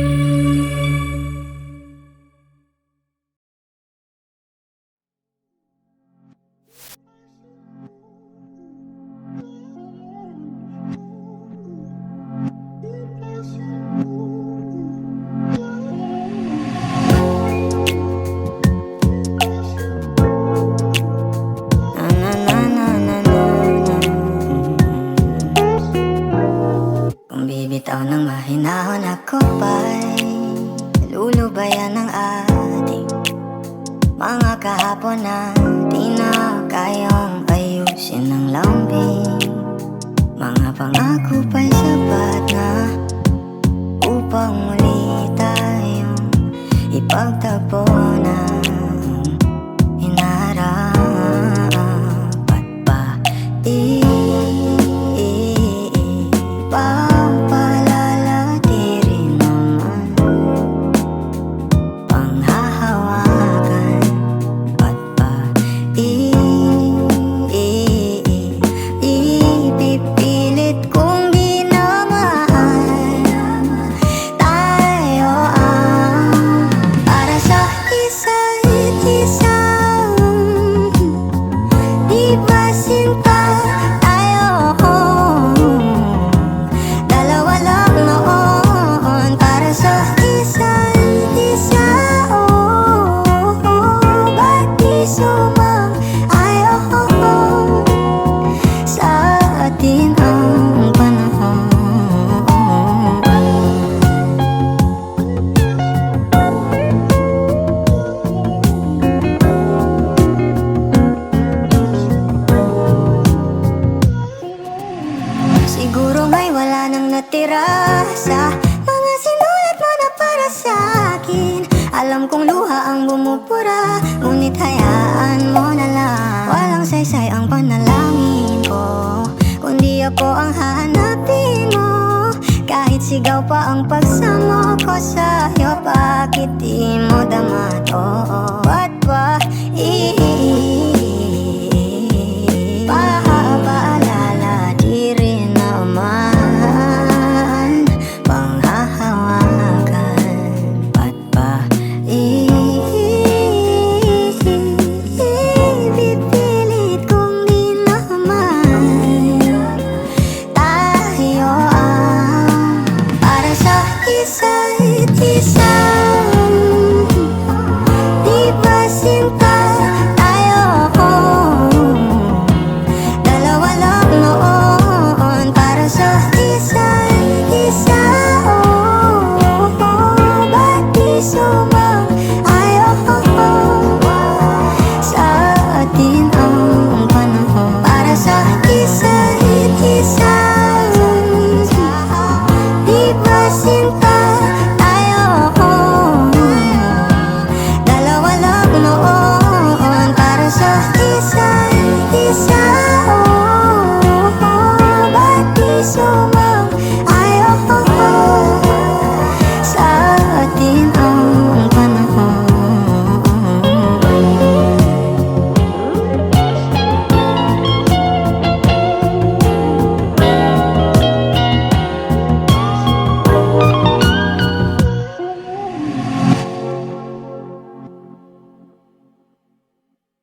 Na bibitaw ng mahinahon ako pa'y Lulubayan ng ating Mga kahapon na di na kayang ayusin ng lambing. Mga pangako pa'y sapat Siguro may wala nang natira sa mga sinulat mo na para sa akin. Alam kong luha ang bumupura Ngunit hayaan mo na lang. Walang saysay ang panalangin ko Kundi ako ang hahanapin mo. Kahit sigaw pa ang pagsamo ko sa'yo Bakit